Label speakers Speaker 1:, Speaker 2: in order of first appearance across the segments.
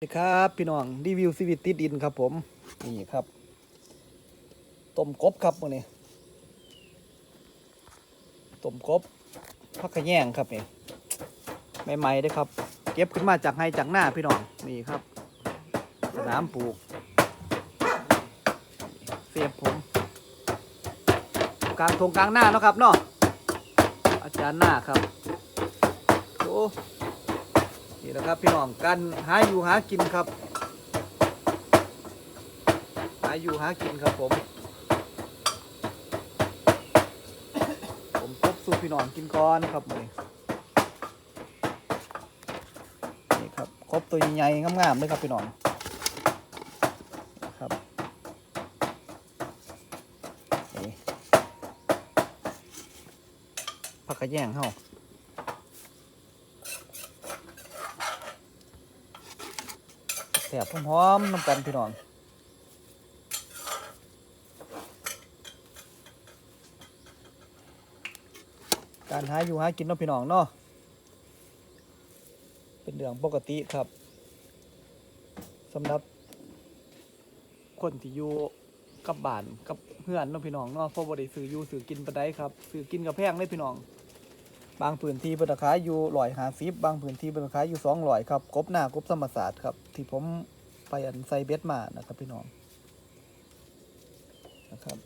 Speaker 1: สวัสดีครับ พี่น้องรีวิวซีวิตติดดินครับผม นี่ครับ ต้มกบครับมื้อนี้ต้มกบพักขะแยงครับนี่ใหม่ๆด้ครับ เก็บขึ้นมาจากไห้จากหน้าพี่น้องนี่ครับสนามปลูกเสียบผมกลางทงกลางหน้าเนาะครับเนาะอาจารย์หน้าครับโอ้ นี่แหละครับพี่น้องการหาอยู่หากินครับ หาอยู่หากินครับผม ผมพบสู่พี่น้องกินก่อนครับนี้นี่ครับครบตัวใหญ่ๆงามๆเลยครับพี่น้องครับนี่ผักกระแยงเฮา แสบหอมๆน้ำกันพี่น้องการหาอยู่หากินเนาะพี่น้องเนาะเป็นเรื่องปกติครับสำหรับคนที่อยู่กับบ้านกับเพื่อนเนาะพี่น้องเนาะเพราะบ่ได้ซื้ออยู่ซื้อกินปานใดครับซื้อกินกับแพงเลยพี่น้อง บางพื้นที่เพิ่นราคายอยู่ร้อยห้าสิบบางพื้นที่เพิ่นราคายอยู่สองร้อยครับกบหน้ากบธรรมศาสตร์ครับ ที่ผมไปอันไซเบสมานะครับพี่น้องนะครับ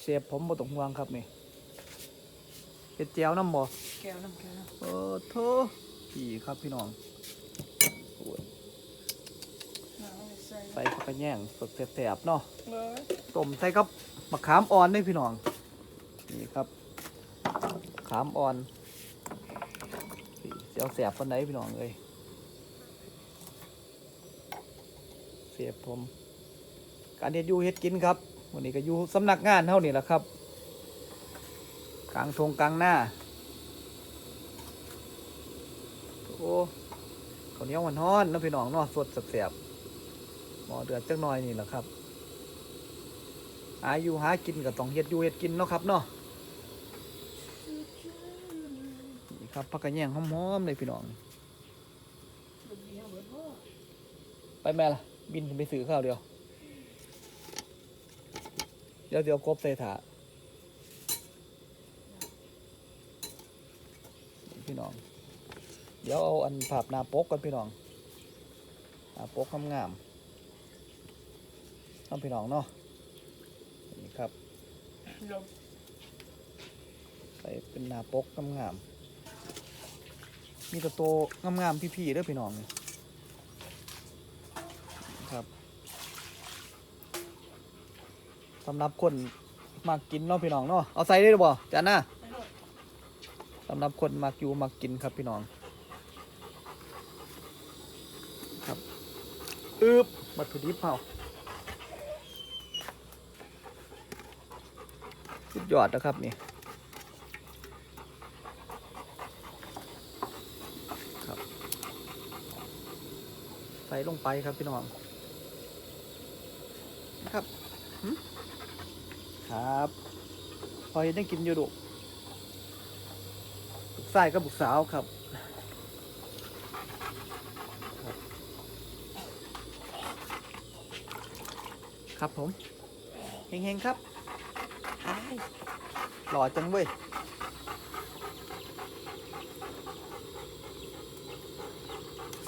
Speaker 1: เชฟผมบ่ต้องห่วงครับนี่เฮ็ดแจ่วน้ำบ่
Speaker 2: แก้วน้ำแก้วน้
Speaker 1: โอ้โถพี่ครับพี่น้องโอ้ยำ
Speaker 2: น้ำใส่
Speaker 1: ใส่ผักกระแยงสดแสบๆเนาะ
Speaker 2: เลย
Speaker 1: ต้มใส่กับมะขามอ่อนด้วยพี่น้องนี่ครับมะ ขามอ่อนเสียวแสบคนไหนพี่น้องเลยเสียบผม การเฮ็ดยู่เฮ็ดกินครับวันนี้ก็อยู่สำนักงานเท่านี้แหละครับ กลางทงกลางหน้า โอ้ข้าวเหนียวหวานฮ้อนนะพี่น้องเนาะสดแสบหมอเดือดจักหน่อยนี่แหละครับหายู่หากินก็ต้องเฮ็ดยู่เฮ็ดกินเนาะครับเนาะนี่ ครับผักกระแยงหอมๆเลยพี่น้อง ไปแม่ล่ะ บินไปซื้อข้าวเดียว เดี๋ยวเดี๋ยวกบใส่ถาพี่น้อง เดี๋ยวเอาอันภาพหน้าปกกันพี่น้องหน้าปกงามๆต้องพี่น้องเนาะนี่ครับ
Speaker 2: ลม
Speaker 1: ใส่เป็นหน้าปกงามๆ มีแตัวโตงามๆพี่ๆเด้อพี่น้องนี่ครับสำหรับคนมักกินเนาะพี่น้องเนาะเอาใส่ได้หรือเปล่าจานน่ะสำหรับคนมักอยู่มักกินครับพี่น้องครับอึบวัตถุดิบเผาสุดยอดนะครับนี่ ส่ลงไปครับพี่น้องนะครับหึครับพอเห็นได้กินอยู่ดุบุกไส้กับบุกสาวครับครับครับผมเฮงๆ ครับอ้ายหล่อจังเว้ย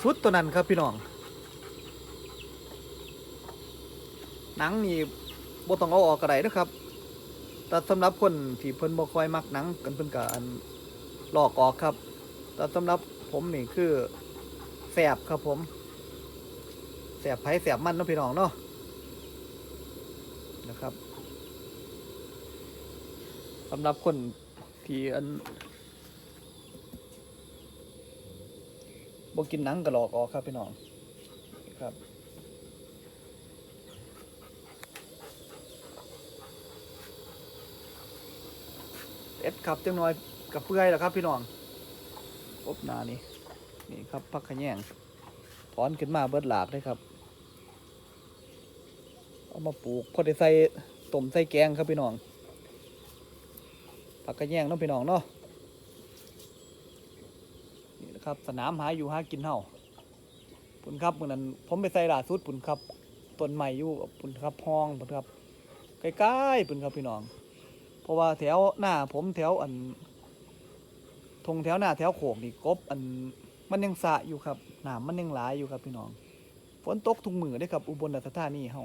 Speaker 1: สุดตัวนั้นครับพี่น้อง หนังนี่บ่ต้องเอาออกกระไดนะครับ แต่สำหรับคนที่เพิ่นบ่ค่อยมักหนังกันเพิ่นก็อันลอกออกครับ แต่สำหรับผมนี่คือแสบครับผมแสบไผแสบมันเนาะพี่น้องเนาะนะครับสำหรับคนที่อันบ่กินหนังกระหลอกออกครับพี่น้องครับ อ็ดครับจังน้อยกับเปื่อยแล้วครับพี่น้องอบนานี่นี่ครับพักขะแยงถอนขึ้นมาเบิดหลากเลยครับ เอามาปลูกพอได้ใส่ต้มใส่แกงครับพี่น้องผักกระแยงเน้องพี่น้องเนาะนี่นะครับสนามหาอยู่หากินเฮาปุ่นครับเมื่อนั้นผมไปใส่หลาสุดปุ่นครับต้นใหม่อยู่ปุ่นครับห้องปุ่นครับใกล้ๆปุ่นครับพี่น้อง ราะว่าแถวหน้าผมแถวอันทงแถวหน้าแถวโขกนี่กบอันมันยังสะอยู่ครับน้ำมันยังหลายอยู่ครับพี่น้อง ฝนตกทุกมือได้ครับ อุบลราชธานีเฮา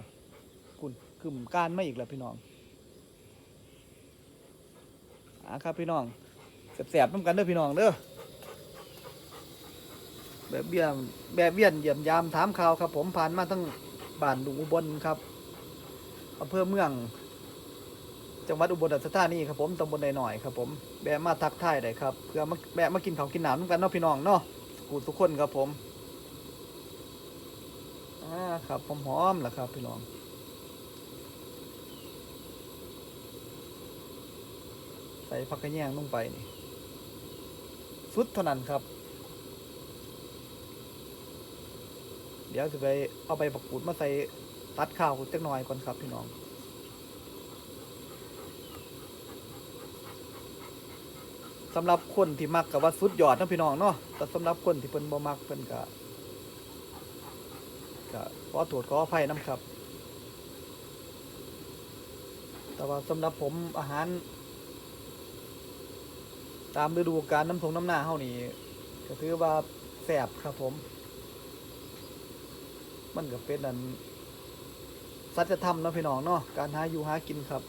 Speaker 1: คุณกึ่มการไม่อีกแล้วพี่น้องอ่าครับพี่น้องแสบๆน้ำกันเด้อพี่น้องเด้อแบบเบี้ยแบบเบี้ยนเยี่ยมยามถามข่าวครับ ผมผ่านมาทั้งบ้านลุงอุบลครับอำเภอเมือง จังหวัดอุบลราชธานีครับผมตำบลใดหน่อยครับผมแบะมาทักทายได้ครับเพื่อมาแบะมากินข้าวกินน้ำน้ำกันเนาะพี่น้องเนาะกูทุกคนครับผมอ่าครับหอมแหละครับพี่น้องใส่ผักกระแยงลงไปนี่สุดเท่านั้นครับ เดี๋ยวจะไปเอาไปปักปูดมาใส่ตัดข้าวจักหน่อยก่อนครับพี่น้อง สำหรับคนที่มักกับว่าสุดยอดนะพี่น้องเนาะแต่สำหรับคนที่เพิ่นบ่มักเพิ่นก็ก็ขอโทษขออภัยนํครับ แต่ว่าสำหรับผมอาหาร ตามฤดูกาลน้ำทงน้ำหน้าเฮานี่ก็ถือว่าแซ่บครับผม มันก็เป็นอันสัจธรรมนะพี่น้องเนาะการหาอยู่หากินครับ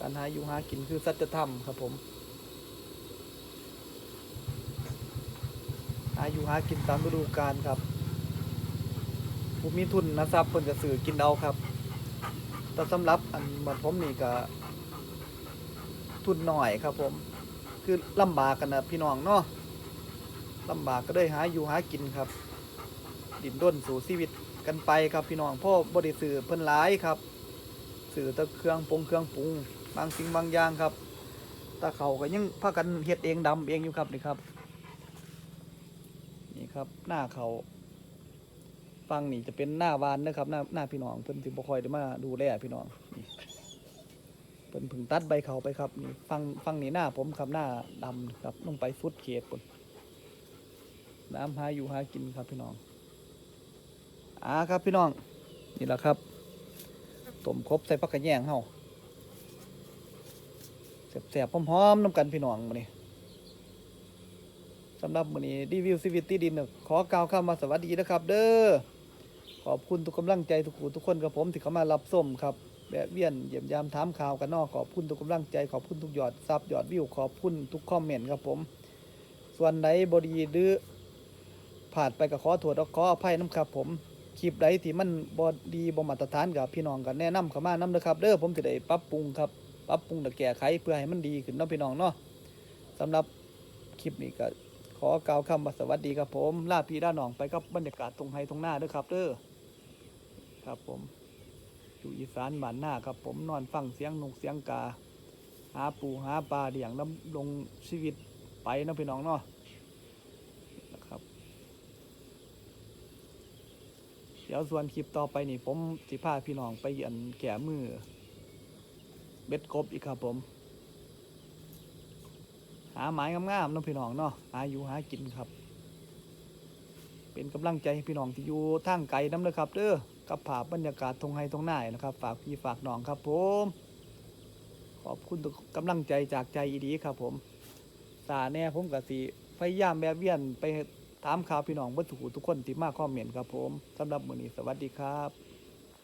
Speaker 1: การหาอยู่หากินคือสัจธรรมครับผม หาอยู่หากินตามฤดูกาลครับผู้มีทุนนะทรัพย์เพิ่นก็ซื้อกินเอาครับ แต่สำหรับอันเหมือนผมนี่ก็ทุนหน่อยครับผม คือลำบากกันนะพี่น้องเนาะลำบากก็ได้หาอยู่หากินครับ ดินด้นสู่ชีวิตกันไปครับพี่น้องพ่อบริสื่อเพิ่นหลายครับ สื่อตะเครื่องปรุงเครื่องปรุง บางสิ่งบางอย่างครับตาเขาก็ยังพากันเฮ็ดเองดำเองอยู่ครับนี่ครับ ครับ หน้าเขาฟังนี่จะเป็นหน้าวานนะครับ หน้าหน้าพี่น้องเพิ่นสิบ่ค่อยได้มาดูแลพี่น้องนี่เพิ่นพึ่งตัดใบเขาไปครับนี่ฟังฟังนี่หน้าผมครับหน้าดำครับลงไปสุดเขตปุ่นน้ำหาอยู่หากินครับพี่น้องอ่าครับพี่น้องนี่แหละครับต้มครบใส่ผักกระแยงเฮาแสบๆหอมๆน้ำกันพี่น้องมื้อนี้ สำหรับมื้อนี้รีวิวชีวิตที่ดินนะขอกล่าวคำว่าสวัสดีนะครับ เด้อขอบคุณทุกกำลังใจทุกผู้ทุกคนกับผมที่เข้ามารับส้มครับแวะเวียนเยี่ยมยามถามข่าวกันนอกขอบคุณทุกกำลังใจขอบคุณทุกยอดซับยอดวิวขอบคุณทุกคอมเมนต์ครับผม ส่วนใดบดีหรือผ่านไปก็ขอโทษและขออภัยน้ำครับผมคลิปใดที่มันบอดีบ่มาตรฐานกับพี่น้องกันแนะนำเข้ามานํเด้อครับเด้อผมจะได้ปรับปรุงครับปรับปรุงและแก้ไขเพื่อให้มันดีขึ้นเนาะพี่น้องเนาะสำหรับคลิปนี้ก็ ขอกล่าวคำว่าสวัสดีครับผมลาพี่ลาน้องไปกับบรรยากาศตรงไฮตรงหน้าด้อครับเด้อครับผม อยู่อีสานบ้านหน้าครับผมนอนฟังเสียงนกเสียงกา หาปูหาปลาเลี้ยงน้ำลงชีวิตไปนะพี่น้องเนาะนะครับ เดี๋ยวส่วนคลิปต่อไปนี่ผมสิพาพี่น้องไปอันแก่มือเบ็ดกบอีกครับผม หาไม้งามๆน้องพี่น้องเนาะหาอยู่หากินครับ เป็นกำลังใจให้พี่น้องที่อยู่ทางไกลน้ำเลยครับเด้อกับภาพบรรยากาศทงไฮทงหน้านะครับ ฝากพี่ฝากน้องครับผม ขอบคุณกกำลังใจจากใจอีดีครับ ผมสาแน่ผมกับสีพยายามแบบเวียนไปถามข่าวพี่น้องเพื่อถูกทุกคนที่มาคอมเมนต์ครับผมสำหรับมื้อนี้สวัสดีครับ